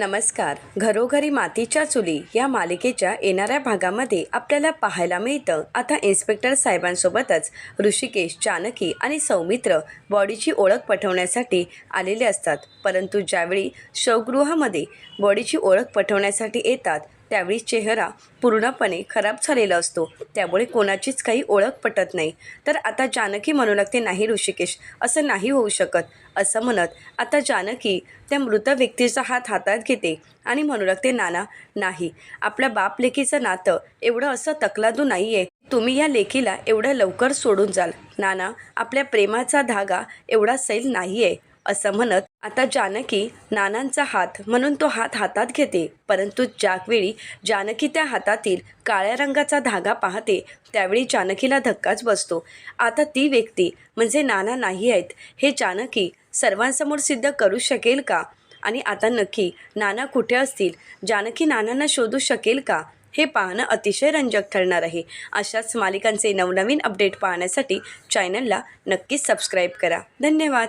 नमस्कार. घरोघरी मातीच्या चुली या मालिकेच्या येणाऱ्या भागामध्ये आपल्याला पाहायला मिळतं. आता इन्स्पेक्टर साहेबांसोबतच ऋषिकेश जानकी आणि सौमित्र बॉडीची ओळख पटवण्यासाठी आलेले असतात. परंतु ज्यावेळी शवगृहामध्ये बॉडीची ओळख पटवण्यासाठी येतात त्यावेळी चेहरा पूर्णपणे खराब झालेला असतो. त्यामुळे कोणाचीच काही ओळख पटत नाही. तर आता जानकी म्हणू लागते नाही ऋषिकेश असं नाही होऊ शकत असं म्हणत. आता जानकी त्या मृत व्यक्तीचा हात हातात घेते आणि म्हणू लागते नाना नाही. आपल्या बाप लेकीचं नातं एवढं असं तकलादू नाही आहे तुम्ही या लेकीला एवढं लवकर सोडून जाल. नाना आपल्या प्रेमाचा धागा एवढा सैल नाही आहे असं म्हणत आता जानकी नानांचा हात म्हणून तो हात हातात घेते. परंतु ज्यावेळी जानकी त्या हातातील काळ्या रंगाचा धागा पाहते त्यावेळी जानकीला धक्काच बसतो. आता ती व्यक्ती म्हणजे नाना नाही आहेत. हे जानकी सर्वांसमोर सिद्ध करू शकेल का? आणि आता नक्की नाना कुठे असतील? जानकी नानांना शोधू शकेल का? हे पाहणं अतिशय रंजक ठरणार आहे. अशाच मालिकांचे नवनवीन अपडेट पाहण्यासाठी चॅनलला नक्कीच सबस्क्राईब करा. धन्यवाद.